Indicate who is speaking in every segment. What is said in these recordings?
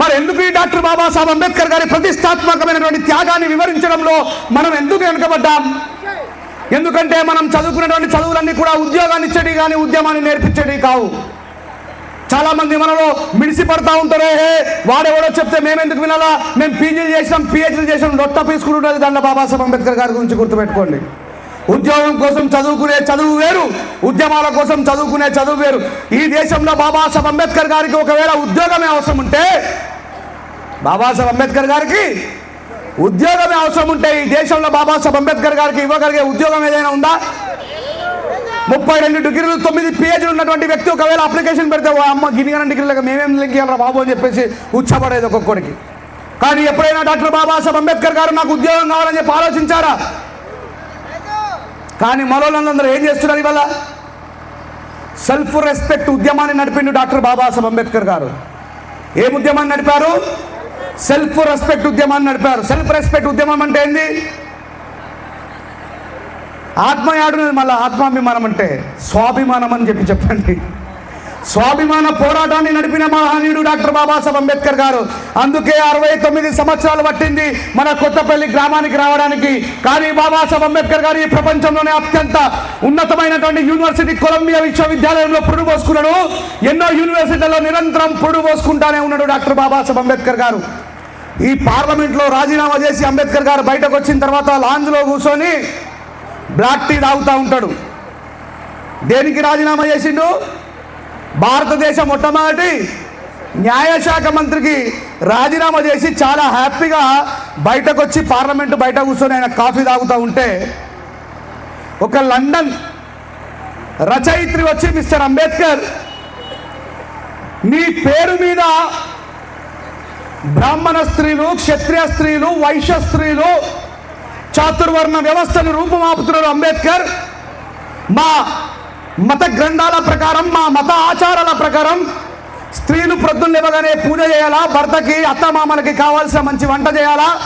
Speaker 1: మరి ఎందుకు ఈ డాక్టర్ బాబాసాహెబ్ అంబేద్కర్ గారి ప్రతిష్టాత్మకమైనటువంటి త్యాగాన్ని వివరించడంలో మనం ఎందుకు వెనుకబడ్డాం? ఎందుకంటే మనం చదువుకున్నటువంటి చదువులన్నీ కూడా ఉద్యోగాన్ని ఇచ్చేవి కానీ ఉద్యమాన్ని నేర్పించేవి కావు. చాలామంది మనలో మిడిసి పడతా ఉంటారు హే వాడెవడో చెప్తే మేమెందుకు వినాలా? మేము పీజీలు చేసినాం పిహెచ్డీ చేసినాం లొట్ట పీసుకుంటున్నది దాంట్లో బాబాసాహెబ్ అంబేద్కర్ గారి గురించి గుర్తుపెట్టుకోండి. ఉద్యోగం కోసం చదువుకునే చదువు వేరు ఉద్యమాల కోసం చదువుకునే చదువు వేరు. ఈ దేశంలో బాబాసాహెబ్ అంబేద్కర్ గారికి ఒకవేళ ఉద్యోగమే అవసరం ఉంటే బాబాసాహెబ్ అంబేద్కర్ గారికి ఉద్యోగమే అవసరం ఉంటే ఈ దేశంలో బాబాసాహెబ్ అంబేద్కర్ గారికి ఇవ్వగలిగే ఉద్యోగం ఏదైనా ఉందా? ముప్పై రెండు డిగ్రీలు తొమ్మిది పిహెచ్లు ఉన్నటువంటి వ్యక్తి ఒకవేళ అప్లికేషన్ పెడితే ఓ అమ్మ గిన్నెగన డిగ్రీలకు మేమేం లింక్ ఇవ్వాలరా బాబు అని చెప్పేసి ఉచ్చపడేది ఒక్కొక్కడికి. కానీ ఎప్పుడైనా డాక్టర్ బాబాసాహెబ్ అంబేద్కర్ గారు నాకు ఉద్యోగం కావాలని చెప్పి ఆలోచించారా? కానీ మరోలందరూ ఏం చేస్తున్నారు ఇవాళ? సెల్ఫ్ రెస్పెక్ట్ ఉద్యమాన్ని నడిపిండు డాక్టర్ బాబాసాహెబ్ అంబేద్కర్ గారు. ఏ ఉద్యమాన్ని నడిపారు? సెల్ఫ్ రెస్పెక్ట్ ఉద్యమాన్ని నడిపారు. సెల్ఫ్ రెస్పెక్ట్ ఉద్యమం అంటే ఏంది? ఆత్మయాడునది మళ్ళీ ఆత్మాభిమానం అంటే స్వాభిమానం అని చెప్పి చెప్పండి. స్వాభిమాన పోరాటాన్ని నడిపిన మహనీయుడు డాక్టర్ బాబాసాహెబ్ అంబేద్కర్ గారు. అందుకే అరవై తొమ్మిది సంవత్సరాలు పట్టింది మన కొత్తపల్లి గ్రామానికి రావడానికి. కానీ బాబాసాహెబ్ అంబేద్కర్ గారు ఈ ప్రపంచంలోనే అత్యంత ఉన్నతమైనటువంటి యూనివర్సిటీ కొలంబియా విశ్వవిద్యాలయంలో పురుడు పోసుకున్నాడు. ఎన్నో యూనివర్సిటీలలో నిరంతరం పురుడు పోసుకుంటానే ఉన్నాడు డాక్టర్ బాబాసాహెబ్ అంబేద్కర్ గారు. ఈ పార్లమెంట్లో రాజీనామా చేసి అంబేద్కర్ గారు బయటకు వచ్చిన తర్వాత లాంజ్లో కూర్చొని బ్లాక్ టీ తాగుతూ ఉంటాడు. దేనికి రాజీనామా చేసిండు? భారతదేశం మొట్టమొదటి న్యాయశాఖ మంత్రికి రాజీనామా చేసి చాలా హ్యాపీగా బయటకు వచ్చి పార్లమెంట్ బయట కూర్చొని ఆయన కాఫీ తాగుతూ ఉంటే ఒక లండన్ రచయిత్రి వచ్చి మిస్టర్ అంబేద్కర్ మీ పేరు మీద బ్రాహ్మణ స్త్రీలు క్షత్రియ స్త్రీలు వైశ్య స్త్రీలు చాతుర్వర్ణ వ్యవస్థను రూపుమాపుతున్నాడు అంబేద్కర్. మా మత గ్రంథాల ప్రకారం మా మత ఆచారాల ప్రకారం స్త్రీలు ప్రొద్దున లేవగానే పూజ చేయాలా? భర్తకి అత్తమామలకి కావాల్సిన మంచి వంట చేయాలా?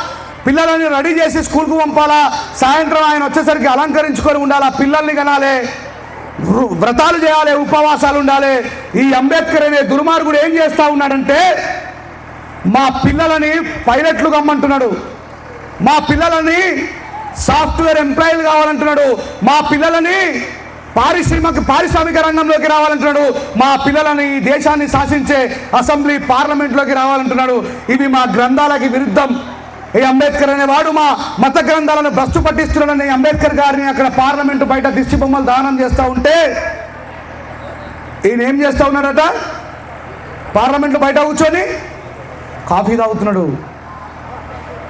Speaker 1: పిల్లలని రెడీ చేసి స్కూల్కు పంపాలా? సాయంత్రం ఆయన వచ్చేసరికి అలంకరించుకొని ఉండాలా? పిల్లల్ని కనాలి వృ- వ్రతాలు చేయాలి ఉపవాసాలు ఉండాలి? ఈ అంబేద్కర్ అనే దుర్మార్గుడు ఏం చేస్తూ ఉన్నాడంటే మా పిల్లలని పైలట్లు కమ్మంటున్నాడు. మా పిల్లలని సాఫ్ట్వేర్ ఎంప్లాయీలు కావాలంటున్నాడు. మా పిల్లలని పారిశ్రామిక పారిశ్రామిక రంగంలోకి రావాలంటున్నాడు. మా పిల్లలని ఈ దేశాన్ని శాసించే అసెంబ్లీ పార్లమెంట్లోకి రావాలంటున్నాడు. ఇవి మా గ్రంథాలకి విరుద్ధం. ఈ అంబేద్కర్ అనేవాడు మా మత గ్రంథాలను భ్రష్టు పట్టిస్తున్నాడని ఈ అంబేద్కర్ గారిని అక్కడ పార్లమెంటు బయట దిష్టి బొమ్మలు దానం చేస్తూ ఉంటే ఈయన ఏం చేస్తూ ఉన్నాడట? పార్లమెంటు బయట కూర్చొని కాఫీ తాగుతున్నాడు.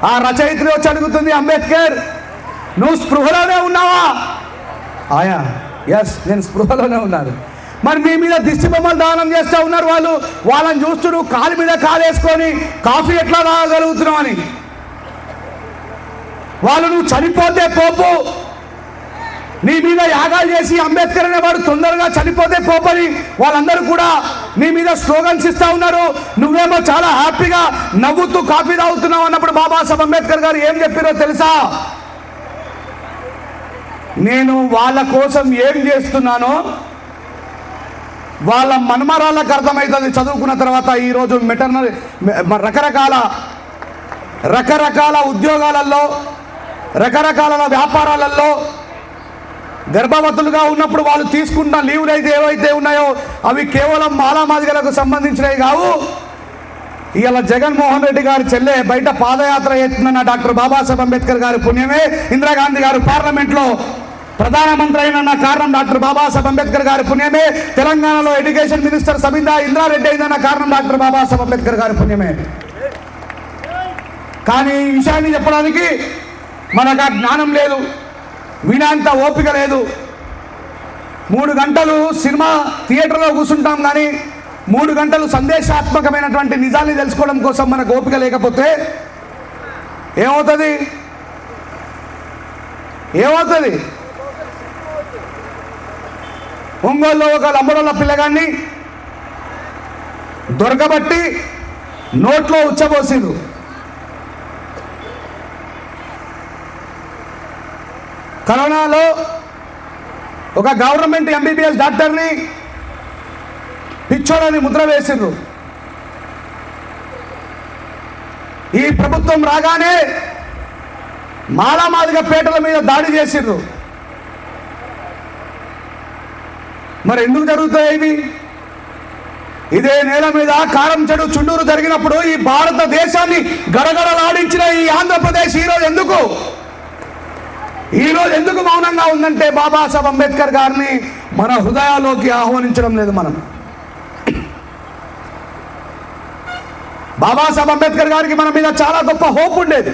Speaker 1: ఆ రచయిత్రి వచ్చి అడుగుతుంది అంబేద్కర్ నువ్వు స్పృహలోనే ఉన్నావా? ఆయా ఎస్ నేను స్పృహలోనే ఉన్నాను. మరి మీ మీద దిష్టి బొమ్మలు దానం చేస్తూ ఉన్నారు వాళ్ళు. వాళ్ళని చూస్తూ నువ్వు కాలు మీద కాలేసుకొని కాఫీ ఎట్లా తాగలుగుతున్నావు అని. వాళ్ళు నువ్వు చనిపోతే పోపు నీ మీద యాగాలు చేసి అంబేద్కర్ అనేవాడు తొందరగా చనిపోతే పోపని వాళ్ళందరూ కూడా నీ మీద స్లోగన్స్ ఇస్తా ఉన్నారు. నువ్వేమో చాలా హ్యాపీగా నవ్వుతూ కాఫీ తాగుతున్నావు అన్నప్పుడు బాబాసాహెబ్ అంబేద్కర్ గారు ఏం చెప్పారో తెలుసా? నేను వాళ్ళ కోసం ఏం చేస్తున్నానో వాళ్ళ మన్మరాలకు అర్థమవుతుంది. చదువుకున్న తర్వాత ఈరోజు మెటర్నల్ రకరకాల రకరకాల ఉద్యోగాలలో రకరకాల వ్యాపారాలలో గర్భవతులుగా ఉన్నప్పుడు వాళ్ళు తీసుకున్న లీవులు అయితే ఏవైతే ఉన్నాయో అవి కేవలం మాలామాదిగలకు సంబంధించినవి కావు. ఇవాళ జగన్మోహన్ రెడ్డి గారు చెల్లె బయట పాదయాత్ర చేస్తున్న డాక్టర్ బాబాసాహెబ్ అంబేద్కర్ గారి పుణ్యమే. ఇందిరాగాంధీ గారు పార్లమెంట్లో ప్రధానమంత్రి అయిన కారణం డాక్టర్ బాబాసాహెబ్ అంబేద్కర్ గారి పుణ్యమే. తెలంగాణలో ఎడ్యుకేషన్ మినిస్టర్ సబిందా ఇంద్రారెడ్డి అయిందన్న కారణం డాక్టర్ బాబాసాహెబ్ అంబేద్కర్ గారి పుణ్యమే. కానీ ఈ విషయాన్ని చెప్పడానికి మనకు ఆ జ్ఞానం లేదు. వినేంత ఓపిక లేదు. మూడు గంటలు సినిమా థియేటర్లో కూర్చుంటాం కానీ మూడు గంటలు సందేశాత్మకమైనటువంటి నిజాన్ని తెలుసుకోవడం కోసం మనకు ఓపిక లేకపోతే ఏమవుతుంది? ఏమవుతుంది? ఒంగోలులో ఒక లంబడోళ్ళ పిల్లగాన్ని దొరకబట్టి నోట్లో ఉచ్చబోసిండు కరోనాలో ఒక గవర్నమెంట్ ఎంబీబీఎస్ డాక్టర్ని పిచ్చోడని ముద్ర వేసిండ్రు. ఈ ప్రభుత్వం రాగానే మాలామాదిగ పేటల మీద దాడి చేసిండ్రు. మరి ఎందుకు జరుగుతాయి ఇవి? ఇదే నేల మీద కారం చెడు చుండూరు జరిగినప్పుడు ఈ భారతదేశాన్ని గడగడలాడించిన ఈ ఆంధ్రప్రదేశ్ ఈరోజు ఎందుకు? ఈరోజు ఎందుకు మౌనంగా ఉందంటే బాబాసాహెబ్ అంబేద్కర్ గారిని మన హృదయాల్లోకి ఆహ్వానించడం లేదు మనం. బాబాసాహెబ్ అంబేద్కర్ గారికి మన మీద చాలా గొప్ప హోప్ ఉండేది.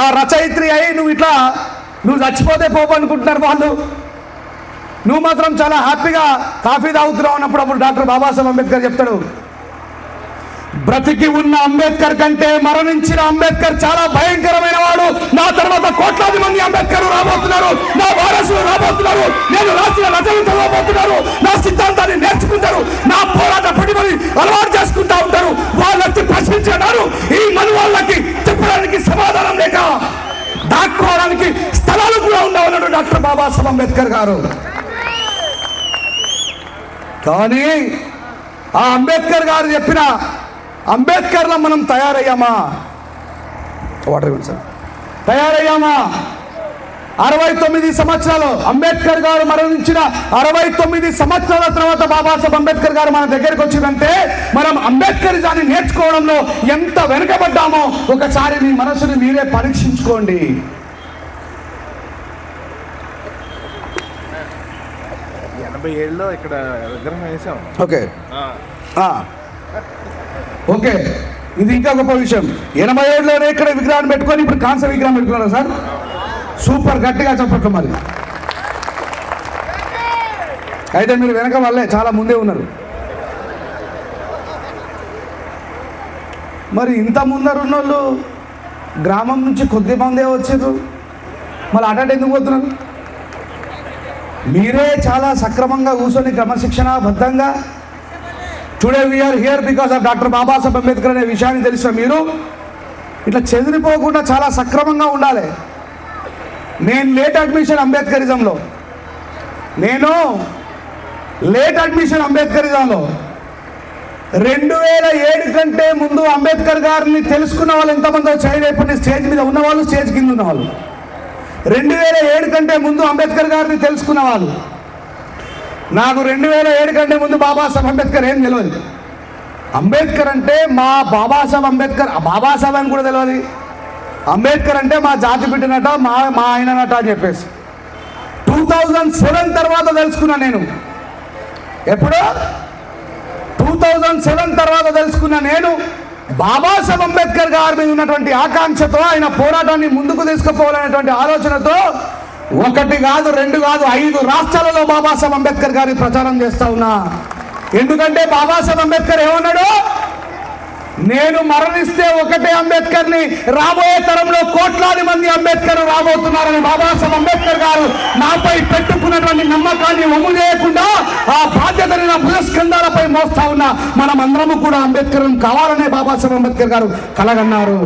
Speaker 1: ఆ రచయిత్రి అయి నువ్వు ఇట్లా నువ్వు చచ్చిపోతే పోపు అనుకుంటున్నారు వాళ్ళు. నువ్వు మాత్రం చాలా హ్యాపీగా కాఫీ తాగుతున్నావు అన్నప్పుడు అప్పుడు డాక్టర్ బాబాసాహెబ్ అంబేద్కర్ చెప్తాడు బ్రతికి ఉన్న అంబేద్కర్ కంటే మరణించిన అంబేద్కర్ చాలా భయంకరమైన వాడు. నా తర్వాత కోట్లాది మంది అంబేద్కర్ రాబోతున్నారు. నా వారసులు రాబోతున్నారు. నేను రాసిన రచనలు చదవబోతున్నారు. నా సిద్ధాంతాన్ని నేర్చుకుంటారు. నా పోరాట పడిమని అలవాటు చేసుకుంటా ఉంటారు. వాళ్ళు వచ్చి ప్రశ్నించారు ఈ మను వాళ్ళకి చెప్పడానికి సమాధానం లేక దాక్కోవడానికి స్థలాలు కూడా ఉండవన్నాడు డాక్టర్ బాబాసాహెబ్ అంబేద్కర్ గారు. కానీ ఆ అంబేద్కర్ గారు చెప్పిన అంబేద్కర్లో మనం తయారయ్యామా? వాటర్ ఇవ్వండి సార్. తయారయ్యామా? అరవై తొమ్మిది సంవత్సరాలు అంబేద్కర్ గారు మరణించిన అరవై తొమ్మిది సంవత్సరాల తర్వాత బాబాసాహెబ్ అంబేద్కర్ గారు మన దగ్గరికి వచ్చిందంటే మనం అంబేద్కర్ దాన్ని నేర్చుకోవడంలో ఎంత వెనుకబడ్డామో ఒకసారి మీ మనసుని మీరే పరీక్షించుకోండి.
Speaker 2: ఎనభై ఏళ్ళలో ఇక్కడ విగ్రహం వేసాం.
Speaker 1: ఓకే. ఓకే ఇది ఇంకా గొప్ప విషయం. ఎనభై ఏడులోనే ఇక్కడ విగ్రహాన్ని పెట్టుకొని ఇప్పుడు కాంస విగ్రహం పెట్టుకున్నారా సార్? సూపర్ గట్టిగా చెప్పట్లు మరి. అయితే మీరు వెనక వాళ్ళే చాలా ముందే ఉన్నారు. మరి ఇంత ముందర ఉన్నోళ్ళు గ్రామం నుంచి కొద్ది మందే వచ్చారు మళ్ళీ అటెండ్ ఎందుకు పోతున్నారు? మీరే చాలా సక్రమంగా కూర్చొని క్రమశిక్షణ బద్ధంగా today we are here because of doctor Babasaheb Ambedkar అనే విషయాన్ని తెలిసిన మీరు. ఇట్లా చెదిరిపోకుండా చాలా సక్రమంగా ఉండాలి. నేను లేట్ అడ్మిషన్ అంబేద్కరిజంలో. నేను లేట్ అడ్మిషన్ అంబేద్కరిజంలో. రెండు వేల ఏడు కంటే ముందు అంబేద్కర్ గారిని తెలుసుకున్న వాళ్ళు ఎంతమందో చైన్ అయిపోయిన స్టేజ్ మీద ఉన్నవాళ్ళు స్టేజ్ కింద ఉన్నవాళ్ళు. రెండు వేల ఏడు కంటే ముందు అంబేద్కర్ గారిని తెలుసుకున్న వాళ్ళు. నాకు రెండు వేల ఏడు కంటే ముందు బాబాసాహెబ్ అంబేద్కర్ ఏం తెలియదు అంబేద్కర్ అంటే మా బాబాసాహెబ్ అంబేద్కర్ బాబాసాహెబ్ అని కూడా తెలియదు అంబేద్కర్ అంటే మా జాతి బిడ్డనట మా మా ఆయననట అని చెప్పేసి. టూ థౌజండ్ సెవెన్ తర్వాత తెలుసుకున్నా నేను. ఎప్పుడు? టూ థౌజండ్ సెవెన్ తర్వాత తెలుసుకున్న నేను. బాబాసాహెబ్ అంబేద్కర్ గారి మీద ఉన్నటువంటి ఆకాంక్షతో ఆయన పోరాటాన్ని ముందుకు తీసుకుపోవాలనేటువంటి ఆలోచనతో ఒకటి కాదు రెండు కాదు ఐదు రాష్ట్రాలలో బాబాసాహెబ్ అంబేద్కర్ గారి ప్రచారం చేస్తా ఉన్నా. ఎందుకంటే బాబాసాహెబ్ అంబేద్కర్ ఏమన్నాడు? నేను మరణిస్తే ఒకటే అంబేద్కర్ని రాబోయే తరంలో కోట్లాది మంది అంబేద్కర్ రాబోతున్నారని బాబాసాహెబ్ అంబేద్కర్ గారు నాపై పెట్టుకున్నటువంటి నమ్మకాన్ని వమ్ము చేయకుండా ఆ బాధ్యతని నా పురస్కంధాలపై మోస్తా ఉన్న. మనం అందరము కూడా అంబేద్కర్ కావాలనే బాబాసాహెబ్ అంబేద్కర్ గారు కలగన్నారు.